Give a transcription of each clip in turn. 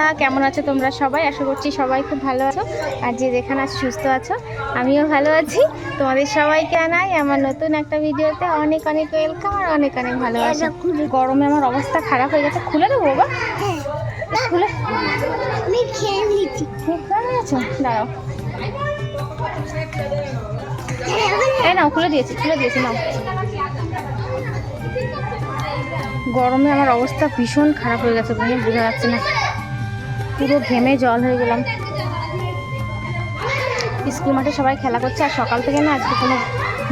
বন্ধুরা কেমন আছো তোমরা সবাই? আশা করছি সবাই খুব ভালো আছো। আর যে যেখানে আছো সুস্থ আছো আমিও ভালো আছি। তোমাদের সবাইকে আনাই আমার নতুন একটা ভিডিওতে অনেক অনেক ওয়েলকাম আর অনেক অনেক ভালোবাসা। গরমে আমার অবস্থা খারাপ হয়ে গেছে। খুলে দেবো বাবা? খুলে। নিচ্ছি। খুলে দাঁড়াও। এই নাও খুলে দিয়েছি খুলে দিয়েছি নাও। গরমে আমার অবস্থা ভীষণ খারাপ হয়ে গেছে বোঝা যাচ্ছে না। পুরো ঘেমে জল হয়ে গেলাম। স্কুল মাঠে সবাই খেলা করছে, আর সকাল থেকে না আজকে কোনো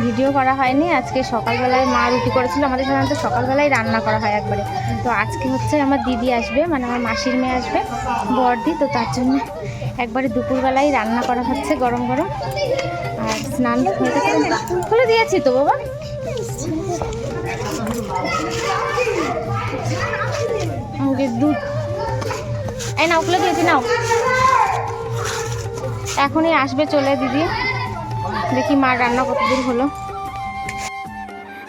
ভিডিও করা হয়নি। আজকে সকালবেলায় মা রুটি করেছিল, আমাদের সাধারণত সকালবেলায় রান্না করা হয় একবারে। তো আজকে হচ্ছে আমার দিদি আসবে মানে আমার মাসির মেয়ে আসবে, বড়দি, তো তার জন্য একবারে দুপুরবেলায় রান্না করা হচ্ছে গরম গরম। আর স্নান খুলে দিয়েছি তো বাবা। দুধ এই নাও, খুলে দিয়েছি, নাও। এখনই আসবে চলে দিদি। দেখি মা রান্না কত দূর হলো।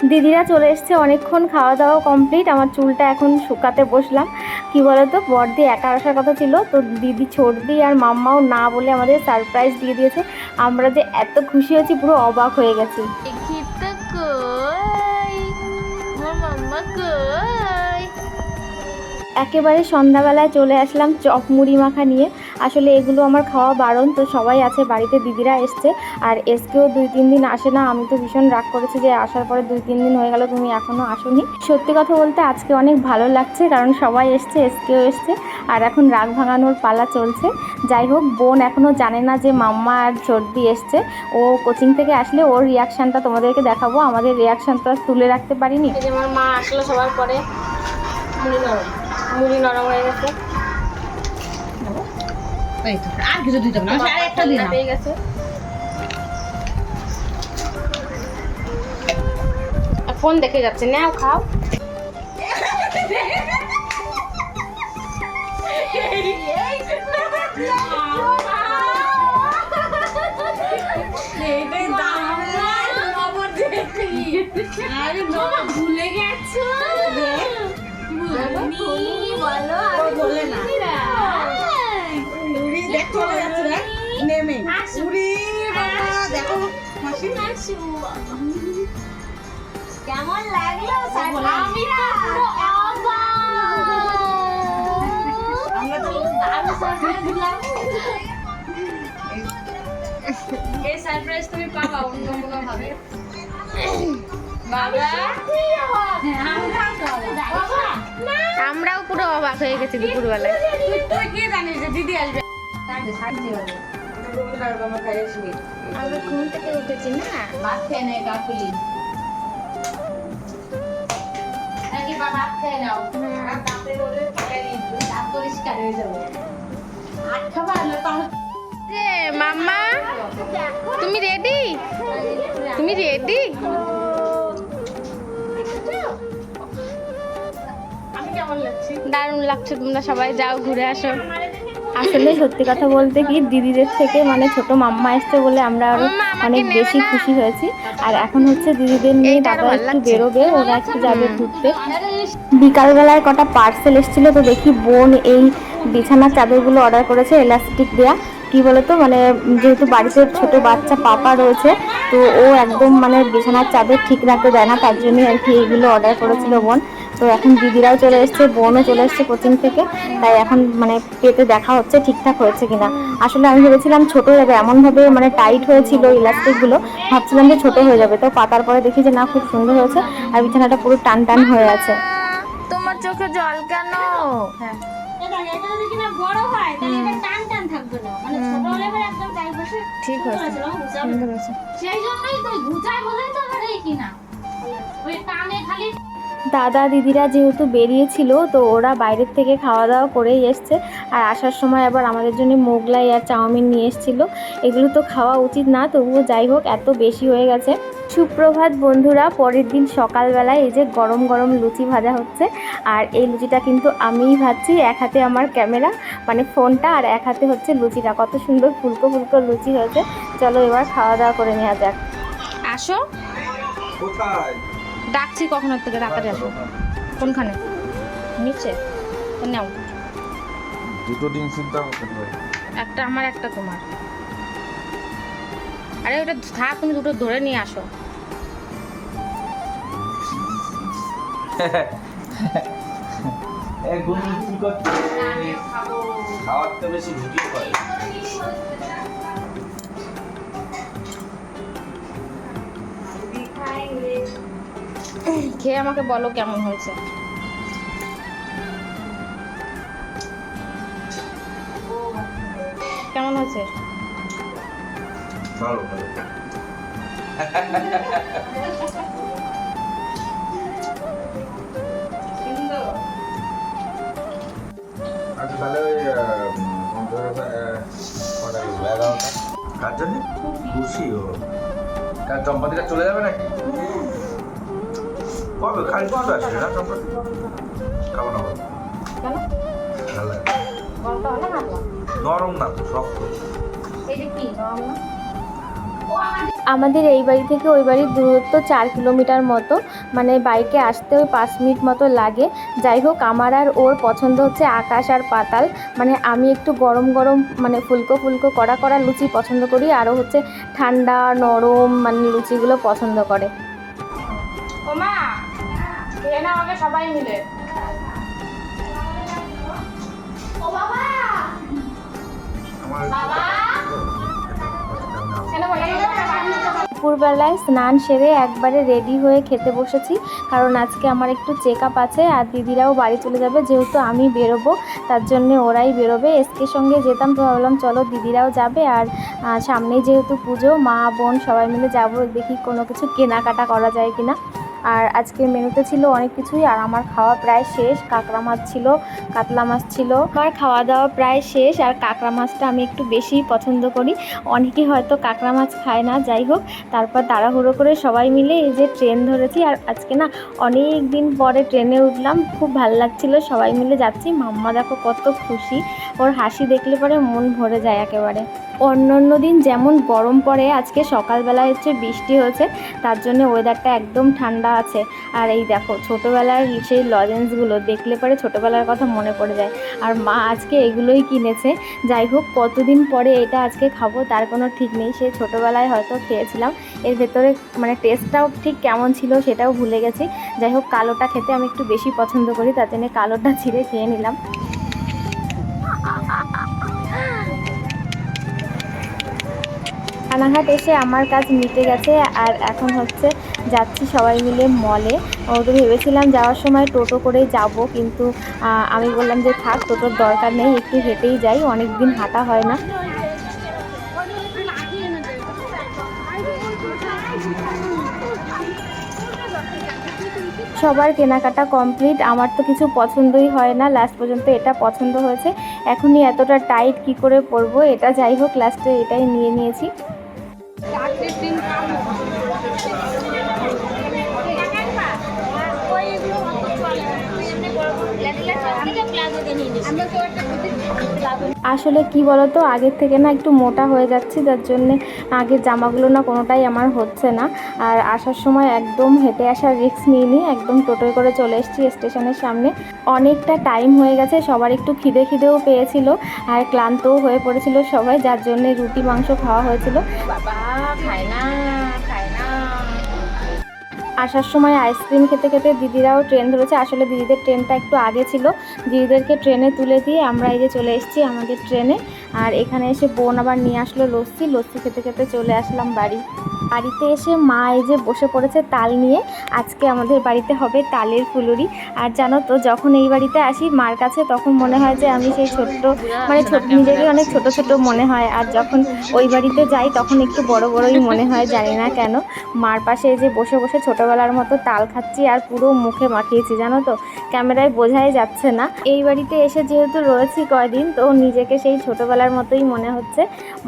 দিদিরা চলে এসছে, অনেকক্ষণ খাওয়া দাওয়া কমপ্লিট আমার চুলটা এখন শুকাতে বসলাম। কি বলতো, বড়দি একা আসার কথা ছিল, তো দিদি ছোটদি আর মাম্মাও না বলে আমাদের সারপ্রাইজ দিয়ে দিয়েছে। আমরা যে এত খুশি হয়েছি, পুরো অবাক হয়ে গেছি। একেবারে সন্ধ্যাবেলায় চলে আসলাম চপ মুড়ি মাখা নিয়ে। আসলে এগুলো আমার খাওয়া বারণ, তো সবাই আছে, বাড়িতে দিদিরা এসছে। আর এসকেও দুই, তিন দিন আসে না, আমি তো ভীষণ রাগ করেছি যে আসার পরে দুই, তিন দিন হয়ে গেল তুমি এখনও আসোনি। সত্যি কথা বলতে আজকে অনেক ভালো লাগছে, কারণ সবাই এসছে, এসকেও এসছে, আর এখন রাগ ভাঙানোর পালা চলছে। যাই হোক, বোন এখনও জানে না যে মাম্মা আর সর্দি এসছে। ও কোচিং থেকে আসলে ওর রিয়াকশানটা তোমাদেরকে দেখাবো। আমাদের রিয়াকশান রিয়াকশানটা তুলে রাখতে পারিনি। আমার মা আসলো সবার পরে মুড়ি নরম হয়ে গেছে। আর কিছু দিতে না আর একটা দিন পেয়ে গেছে ফোন দেখে যাচ্ছে নাও খাও। ভুলে গেছো? নেমে উড়ি কেমন লাগল সারপ্রাইজ তুমি পাবা অন্য কোনো ভাবে। আমরাও পুরো অবাক হয়ে গেছি দুপুরবেলায়। তুই কি জানিস যে দিদি আসবে? আমরা ঘুম থেকে উঠেছি না? ভাত খেয়ে নে কাকুলি ভাত খেয়ে নাও? আর বলে দাঁত পরিষ্কার হয়ে যাবে। আট খাবার না তো আমার যে মাম্মা তুমি রেডি তুমি রেডি দারুণ লাগছে তোমরা সবাই যাও ঘুরে আসো। আসলে সত্যি কথা বলতে কি দিদিদের থেকে মানে ছোট মাম্মা এসছে বলে আমরা আরও অনেক বেশি খুশি হয়েছি। আর এখন হচ্ছে দিদিদের নিয়ে দাদা একটু বেরোবে ওরা একটু যাবে ঘুরতে। বিকালবেলায় কটা পার্সেল এসেছিল তো দেখি বোন এই বিছানার চাদরগুলো অর্ডার করেছে এলাস্টিক দেয়া। কি বলতো মানে যেহেতু বাড়িতে ছোট বাচ্চা পাপা রয়েছে তো ও একদম মানে বিছানার চাদর ঠিক রাখতে দেয় না তার জন্যই আর কি এইগুলো অর্ডার করেছিল বোন। তো এখন দিদিরাও চলে এসছে বোনও চলে এসছে কোচিং থেকে। তাই এখন মানে পেতে দেখা হচ্ছে ঠিকঠাক হয়েছে কিনা। আসলে আমি ভেবেছিলাম ছোট হয়ে যাবে এমনভাবে মানে টাইট হয়েছিল ইলাস্টিকগুলো ভাবছিলাম যে ছোট হয়ে যাবে। তো পাতার পরে দেখি যে না খুব সুন্দর হয়েছে আর বিছানাটা পুরো টান টান হয়ে আছে। তোমার চোখে জল কেন? হ্যাঁ। এটা এটা যদি কিনা বড় হয় তাহলে টান টান থাকবে না মানে ছোট হলে একদম গায়ে বসে ঠিক হয়েছে। সেই জন্যই তো বলেই তো আমার এই কিনা ওই টানে খালি দাদা দিদিরা যেহেতু বেরিয়েছিল তো ওরা বাইরের থেকে খাওয়া দাওয়া করেই এসছে। আর আসার সময় আবার আমাদের জন্য মোগলাই আর চাউমিন নিয়ে এসেছিল। এগুলো তো খাওয়া উচিত না তবুও যাই হোক এত বেশি হয়ে গেছে। সুপ্রভাত বন্ধুরা পরের দিন সকালবেলায় এই যে গরম গরম লুচি ভাজা হচ্ছে। আর এই লুচিটা কিন্তু আমিই ভাজছি এক হাতে আমার ক্যামেরা মানে ফোনটা আর এক হাতে হচ্ছে লুচিটা। কত সুন্দর ফুলকো ফুলকো লুচি হয়েছে। চলো এবার খাওয়া দাওয়া করে নেওয়া যাক। আসো। কোথায়? ডাকছি কখন থেকে তাড়াতাড়ি আসো কোনখানে? নিচে? নাও। দুটো ডিম সিদ্ধ একটা আমার একটা তোমার। আরে ওটা থাক তুমি দুটো ধরে নিয়ে আসো। খাওয়ার তো বেশি ভিডিও করে খেয়ে আমাকে বলো কেমন হয়েছে। কেমন হয়েছে? আচ্ছা তাহলে ওই জন্য? খুশি ও। চম্পাদিটা চলে যাবে নাকি? কবে? খালি কবে আসবে? না? নরম না তো শক্ত আমাদের এই বাড়ি থেকে ওই বাড়ির দূরত্ব চার কিলোমিটার মতো মানে বাইকে আসতে ওই পাঁচ মিনিট মতো লাগে। যাই হোক আমার আর ওর পছন্দ হচ্ছে আকাশ আর পাতাল। মানে আমি একটু গরম গরম মানে ফুলকো ফুলকো কড়া কড়া লুচি পছন্দ করি। আরও হচ্ছে ঠান্ডা নরম মানে লুচিগুলো পছন্দ করে। ও মা খেয়ে না আমাকে সবাই মিলে। দুপুরবেলায় স্নান সেরে একবারে রেডি হয়ে খেতে বসেছি কারণ আজকে আমার একটু চেক আপ আছে আর দিদিরাও বাড়ি চলে যাবে যেহেতু আমি বেরোবো তার জন্য ওরাই বেরোবে। এসকে সঙ্গে যেতাম তো ভাবলাম চলো দিদিরাও যাবে আর আহ, সামনেই যেহেতু পুজো মা বোন সবাই মিলে যাব দেখি কোনো কিছু কেনাকাটা করা যায় কিনা। আর আজকে মেনুতে ছিল অনেক কিছুই, আর আমার খাওয়া প্রায় শেষ। কাঁকড়া মাছ ছিল, কাতলা মাছ ছিল। আমার খাওয়া দাওয়া প্রায় শেষ, আর কাঁকড়া মাছটা আমি একটু বেশিই পছন্দ করি। অনেকে হয়তো কাঁকড়া মাছ খায় না, যাই হোক। তারপর তাড়াহুড়ো করে সবাই মিলে এই যে ট্রেন ধরেছি, আর আজকে না অনেক দিন পরে ট্রেনে উঠলাম, খুব ভালো লাগছিল, সবাই মিলে যাচ্ছি। মাম্মা দেখো কত খুশি, ওর হাসি দেখলে পরে মন ভরে যায় একেবারে। অন্য অন্য দিন যেমন গরম পড়ে, আজকে সকালবেলা হচ্ছে বৃষ্টি হয়েছে, তার জন্য ওয়েদারটা একদম ঠান্ডা আছে। আর এই দেখো, ছোটোবেলার সেই লজেন্সগুলো দেখলে পরে ছোটোবেলার কথা মনে পড়ে যায়। আর মা আজকে এগুলোই কিনেছে। যাই হোক, কতদিন পরে এটা আজকে খাব তার কোনো ঠিক নেই। সে ছোটোবেলায় হয়তো খেয়েছিলাম। এর ভেতরে মানে টেস্টটাও ঠিক কেমন ছিল সেটাও ভুলে গেছি। যাই হোক, কালোটা খেতে আমি একটু বেশি পছন্দ করি, তার জন্য কালোটা ছিঁড়ে খেয়ে নিলাম। রানাঘাট এসে আমার কাজ মিটে গেছে। আর এখন হচ্ছে যাচ্ছি সবাই মিলে মলে। তো ভেবেছিলাম যাওয়ার সময় টোটো করেই যাব, কিন্তু আমি বললাম যে থাক, টোটোর দরকার নেই, একটু হেঁটেই যাই অনেক দিন হাঁটা হয় না। সবার কেনাকাটা কমপ্লিট, আমার তো কিছু পছন্দই হয় না, লাস্ট পর্যন্ত এটা পছন্দ হয়েছে। এখনই এতটা টাইট কি করে পরবো, এটা যাই হোক, লাস্টে এটাই নিয়ে নিয়েছি। চাকরির দিন আসলে কি বলতো, আগের থেকে না একটু মোটা হয়ে যাচ্ছি, যার জন্যে আগের জামাগুলো না কোনোটাই আমার হচ্ছে না। আর আসার সময় একদম হেঁটে আসার রিস্ক নিয়ে নিই একদম টোটোয় করে চলে এসেছি স্টেশনের সামনে। অনেকটা টাইম হয়ে গেছে, সবার একটু খিদে খিদেও পেয়েছিল আর ক্লান্তও হয়ে পড়েছিল সবাই, যার জন্য রুটি, মাংস খাওয়া হয়েছিল। বাবা খায় না। আসার সময় আইসক্রিম খেতে খেতে দিদিরাও ট্রেন ধরেছে। আসলে দিদিদের ট্রেনটা একটু আগে ছিল। দিদিদেরকে ট্রেনে তুলে দিয়ে আমরা এই যে চলে এসেছি আমাদের ট্রেনে আর এখানে এসে বোন আবার নিয়ে আসলো লস্যি। লস্যি খেতে খেতে চলে আসলাম বাড়ি। বাড়িতে এসে মা এই যে বসে পড়েছে তাল নিয়ে, আজকে আমাদের বাড়িতে হবে তালের ফুলুরি। আর জানো তো, যখন এই বাড়িতে আসি মার কাছে, তখন মনে হয় যে আমি সেই ছোট্ট মানে ছোট নিজেকে অনেক ছোট ছোট মনে হয়। আর যখন ওই বাড়িতে যাই, তখন একটু বড় বড়ই মনে হয়, জানি না কেন। মার পাশে যে বসে বসে ছোটবেলার মতো তাল খাচ্ছি আর পুরো মুখে মাখিয়েছি, জানো তো? ক্যামেরায় বোঝাই যাচ্ছে না। এই বাড়িতে এসে যেহেতু রয়েছি কয়দিন, তো নিজেকে সেই ছোটবেলার মতোই মনে হচ্ছে।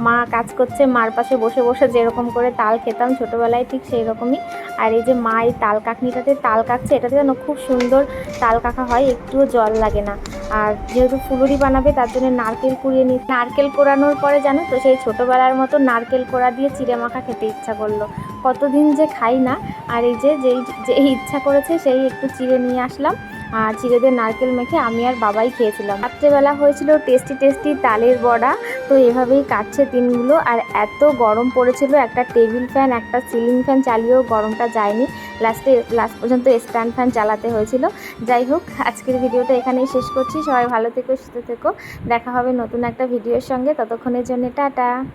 মা কাজ করছে, মার পাশে বসে বসে যেরকম করে তাল খেতাম ছোটোবেলায় ঠিক সেই রকমই আর এই যে মা এই তাল কাকনিটাতে তাল কাকছে, এটাতে যেন খুব সুন্দর তাল কাকা হয়, একটুও জল লাগে না। আর যেহেতু ফুলুরি বানাবে, তার জন্য নারকেল কুড়িয়ে নি নারকেল কোড়ানোর পরে জানো তো, সেই ছোটোবেলার মতো নারকেল কোড়া দিয়ে চিড়ে মাখা খেতে ইচ্ছা করল। কতদিন যে খাই না, আর এই যে, যেই যে ইচ্ছা করেছে, সেই একটু চিড়ে নিয়ে আসলাম। চিড়ে দিয়ে নারকেল মেখে আমি আর বাবাই খেয়েছিলাম। রাত্রেবেলা হয়েছিল টেস্টি টেস্টি তালের বড়া, তো এভাবেই কাটছে দিনগুলো। আর এত গরম পড়েছিল, একটা টেবিল ফ্যান, একটা সিলিং ফ্যান চালিয়েও গরমটা যায়নি। লাস্টে, লাস্ট পর্যন্ত স্ট্যান্ড ফ্যান চালাতে হয়েছিল। যাই হোক, আজকের ভিডিওটা এখানেই শেষ করছি। সবাই ভালো থেকো, সুস্থ থেকো। দেখা হবে নতুন একটা ভিডিওর সঙ্গে। ততক্ষণের জন্য টাটা।